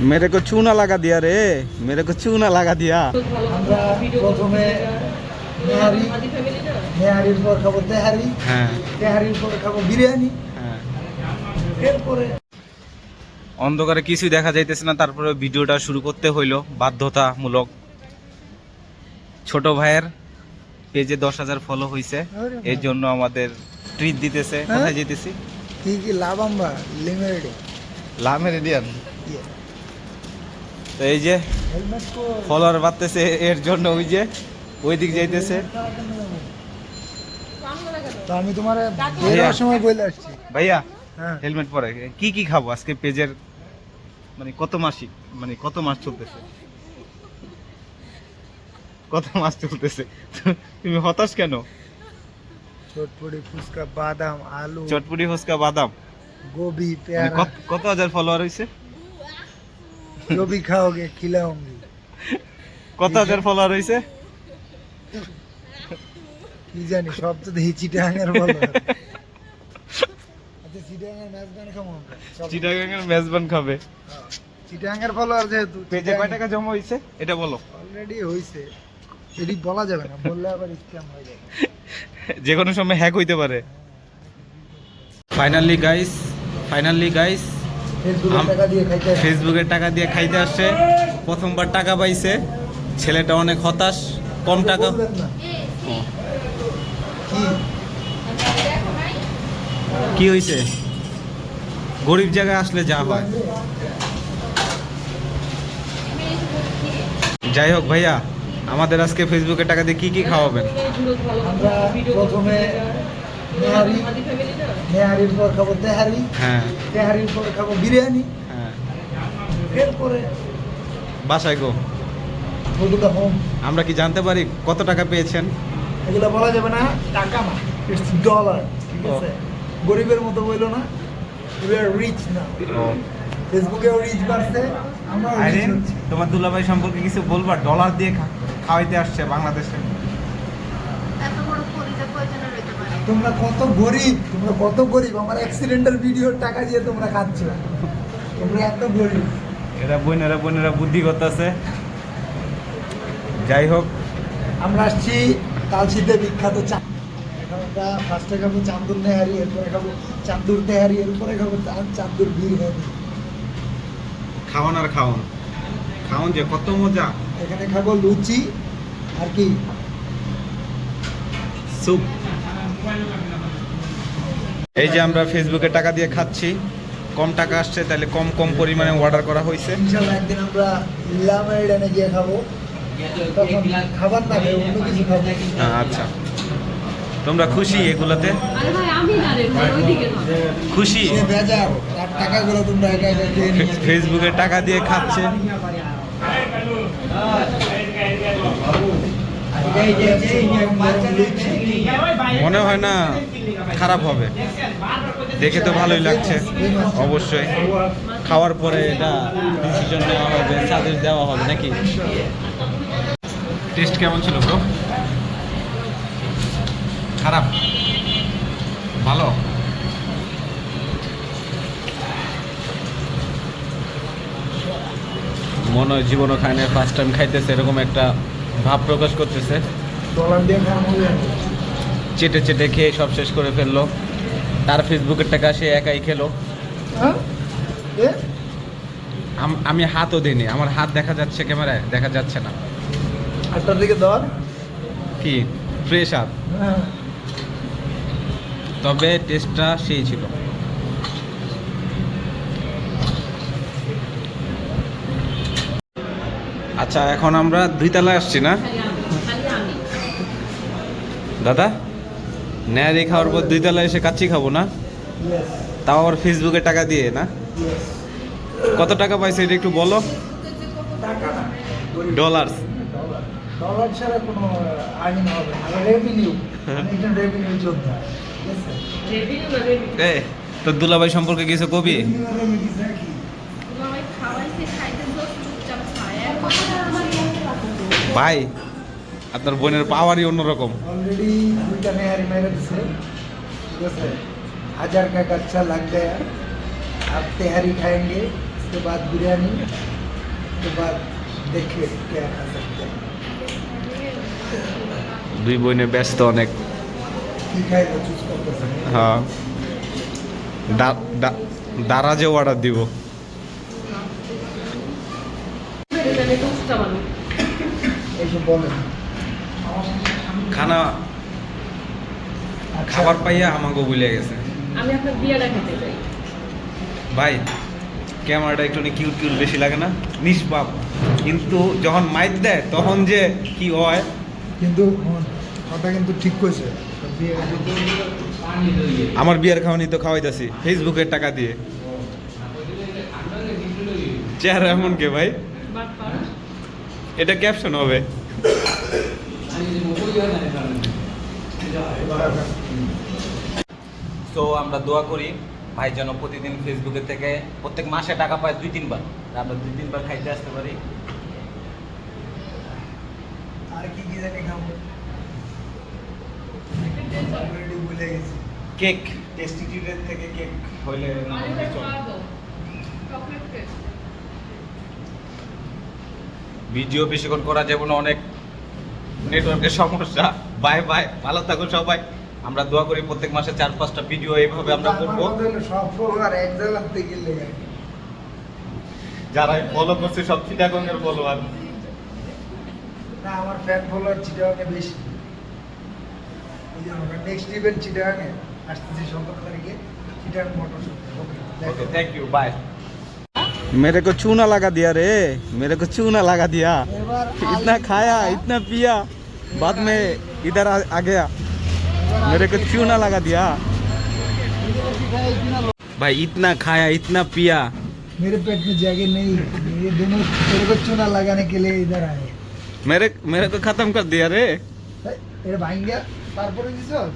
মেরে কো চুনা লাগা দিয়া রে মেরে কো চুনা লাগা দিয়া আমরা প্রথমে নেহারি নেহারির পর খাব তেহারি। হ্যাঁ। পর খাব বিরিয়ানি। হ্যাঁ। অন্ধকারে কিছুই দেখা যাইতেছে না তারপরে ভিডিওটা শুরু করতে হইল বাধ্যতামূলক। ছোট ভাইয়ের পেজে দশ হাজার ফলো হয়েছে এর জন্য আমাদের ট্রিট দিতেছে। হ্যাঁ। কোথায় যেতেছি কি কি লাভ আমরা? লিমিটেড লাভ মেরিডিয়ান তো এই যে ফলোয়ার বাড়তেছে এর জন্য ওই যে ওই দিক যাইতেছে। আমি তোমার সময় বলে আসছি। ভাইয়া হ্যাঁ। হেলমেট পরে। কি কি খাব? আজকে পেজের মানে কত মাসিক মানে কত মাস চলতেছে? কত মাস চলতেছে? তুমি হতাশ কেন? চটপটি ফুচকা বাদাম আলু চটপুরি ফুচকা বাদাম। গোবি মানে কত কত হাজার ফলোয়ার হয়েছে जो भी खाओगे खिलाऊंगी কত হাজার ফলোয়ার হয়েছে কি জানি সব তো দেখি চিটাগাঙের বলো আচ্ছা চিটাগাঙের ম্যাচগান খাবো আমরা সব- চিটাগাঙ্গের মেজবান খাবে হ্যাঁ। চিটাগাঙের ফলোয়ার যেহেতু পেজে কয় টাকা জমা হয়েছে এটা বলো অলরেডি হইছে এটি বলা যাবে না বললে আবার স্ক্যাম হয়ে যাবে যে কোনো সময় হ্যাক হইতে পারে ফাইনালি গাইস ফাইনালি গাইস ফেসবুকের টাকা দিয়ে খাইতে আসছে প্রথমবার টাকা পাইছে। ছেলেটা অনেক হতাশ কম টাকা। কি? হয়েছে গরিব জায়গায় আসলে যা হয়। যাই হোক ভাইয়া আমাদের আজকে ফেসবুকে টাকা দিয়ে কি কি খাওয়াবেন? আমরা প্রথমে নেহারি নেহারির পর খাব তেহারি হ্যাঁ। তেহারির পর খাব বিরিয়ানি। হ্যাঁ। এরপরে বাসায় গো। to আমরা কি জানতে পারি কত টাকা পেয়েছেন? এগুলো বলা যাবে না টাকা না ইটস ডলার ঠিক আছে? গরিবের মতো বলল না উই আর রিচ না ফেসবুকেও রিচ বাড়ছে আমরা তোমার দুলাভাই সম্পর্কে কিছু বলবা? ডলার দিয়ে খাওয়াইতে আসছে বাংলাদেশে। তোমরা কত গরিব তোমরা কত গরিব আমার অ্যাক্সিডেন্টাল ভিডিওর টাকা দিয়ে তোমরা খাচ্ছ। তোমরা এত গরিব। এরা বোনেরা বোনেরা বুদ্ধি করতেছে। যাই হোক। আমরা আসছি কালশিতে বিখ্যাত চা এখন আমরা ফার্স্টে খাব চান্দুর নেহারি এরপরে খাব চান্দুর তেহারি এরপরে খাব চা- চান্দুর বিরিয়ানি খাওয়ান আর খাওয়ান খাওয়ান যে কত মজা। এখানে খাব লুচি আর কি? স্যুপ এই যে আমরা ফেসবুকে টাকা দিয়ে খাচ্ছি কম টাকা আসছে তাহলে কম কম পরিমাণে অর্ডার করা হয়েছে একদিন আমরা লামাইডানে গিয়ে খাব তখন খাবার না খেয়ে অন্য কিছু খাব হ্যাঁ, আচ্ছা তোমরা খুশি এগুলাতে খুশি ফেসবুকে টাকা দিয়ে খাচ্ছে এই যে এই যে লুচি। মনে হয় না খারাপ হবে। দেখে তো ভালোই লাগছে। অবশ্যই। খাওয়ার পরে এটা ডিসিশন নেওয়া হবে সাজেস দেওয়া হবে নাকি? টেস্ট কেমন ছিল ব্রো খারাপ? ভালো? মনে হয় জীবনও খায় না ফার্স্ট টাইম খাইতেছে এরকম একটা ভাব প্রকাশ করতেছে। ডলার দিয়ে। চেটে চেটে খেয়ে সব শেষ করে ফেলল। তার ফেসবুকের টাকা সে একাই খেলো। হ্যাঁ? এ? আম- হাতও দিইনি আমার হাত দেখা যাচ্ছে ক্যামেরায় দেখা যাচ্ছে না। আটটার দিকে দর কি? ফ্রেশ হাত। হ্যাঁ। তবে টেস্টটা সেই ছিল। আচ্ছা এখন আমরা দুই তলায় আসছি না? খালি আমি খালি আমি। দাদা? নেয়ারি খাওয়ার পর দুই তলায় এসে কাচ্চি খাব না? তাও আবার ফেসবুকে টাকা দিয়ে না? কত টাকা পাইছে এটা একটু বলো? ডলার্স ডলার ডলার ছাড়া কোনো আর্নিং হবে না। রেভিনিউ একজন রেভিনিউ যোদ্ধা। ঠিক আছে রেভিনিউ না রেভিনিউ এ তোর দুলাভাই সম্পর্কে কিছু কবি? ভাই আপনার বোনের পাওয়ারই অন্যরকম ऑलरेडी दुईटा नहर मेरे से ठीक है हजार का कच्चा लग गया अब तेहारी खाएंगे उसके बाद बिरयानी उसके बाद देखिए क्या खा सकते हैं দুই বোনে ব্যস্ত অনেক কি খাইলে চুজ করতেছেন হ্যাঁ দা- দা- দারাজেও অর্ডার দিব এইসব বলেন খানা আচ্ছা, খাবার পাইয়া আমাকে ভুলে গেছে। আমি আপনার বিয়াটা খেতে চাই। ভাই ক্যামেরাটা একটু কিউট কিউট বেশি লাগে না? নিষ্পাপ। কিন্তু যখন মাইক দেয় তখন যে কি হয়? কিন্তু কথা কিন্তু ঠিক কইছে। আমার বিয়ার খাওয়ানি তো খাওয়াইতাছি ফেসবুকের টাকা দিয়ে। চেহারা এমন কে ভাই? এটা ক্যাপশন হবে। তো আমরা দোয়া করি ভাই যেন প্রতিদিন ফেসবুকে থেকে প্রত্যেক মাসে টাকা পায় দুই তিনবার। আমরা দুই তিনবার খাইতে আসতে পারি। আর কি কি জানি খাব? ভুলে গেছি কেক টেস্টি ট্রিটের থেকে কেক হইলে ভিডিও বেশিক্ষণ করা যাবে না অনেক নেটওয়ার্কের সমস্যা বাই বাই ভালো থাকুন সবাই আমরা দোয়া করি প্রত্যেক মাসে চার পাঁচটা ভিডিও এইভাবে আমরা করবো আমার মতে হলো সব ফলোয়ার এক জায়গাতে গেলে যারা ফলো করছে সব চিটাগঙ্গের ফলোয়ার না আমার ফ্যান ফলোয়ার চিটাগাঙে বেশি এই জন্য নেক্সট ইভেন্ট চিটাগাঙে আসতেছি সতেরো তারিখে Chittagong motor okay thank you bye मेरे को चूना लगा दिया रे मेरे को चूना लगा दिया এবার इतना खाया इतना पिया बाद में इधर आ, आ गया मेरे को चूना लगा दिया भाई इतना खाया इतना पिया मेरे पेट में जगह नहीं ये दोनों तेरे को चूना लगाने के लिए इधर आए मेरे मेरे को खत्म कर दिया रे এর ভাঙ্গা তারপরে দিছস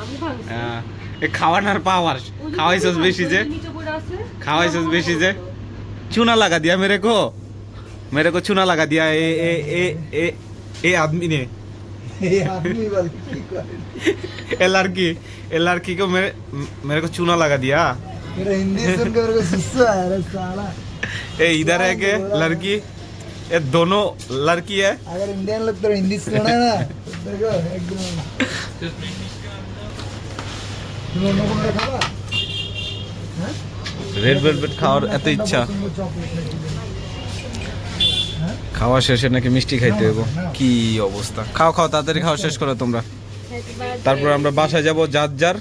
আমি ভাঙছি আহ, এ খাওয়ানোর পাওয়ার খাওয়াইছস বেশি যে নিচে পড়ে আছে খাওয়াইছস বেশি যে चूना लगा दिया मेरे को मेरे को चूना लगा दिया ए ए ए ए ए आदमी ने এই আদমি বল কি করে ए लड़की ए लड़की को मेरे मेरे को चूना लगा दिया मेरा हिंदी सुन के मेरे को गुस्सा आया रे साला ए इधर है के लड़की ये दोनों लड़की है अगर इंडियन लोग तो हिंदी सुने ना तो देखो एकदम তুমি অন্য কোনো খাবা হ্যাঁ রেড ভেলভেট খাওয়ার এত ইচ্ছা খাওয়া শেষে নাকি মিষ্টি খাইতে হইব? কি অবস্থা? খাও খাও তাড়াতাড়ি খাওয়া শেষ করো তোমরা। তারপর আমরা বাসায় যাব যার যার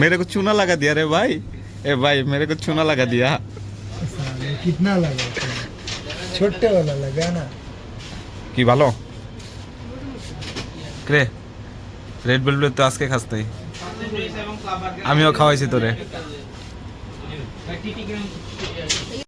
মেরে কো চুনা লাগা দিয়া রে ভাই। এ ভাই মেরে কো চুনা লাগা দিয়া। কিতনা লাগা? ছোট্টে वाला লাগা না। কি ভালো? ক্রে রেড বেল তো আজকে খাস্তাই আমিও খাওয়াইছি তোরে।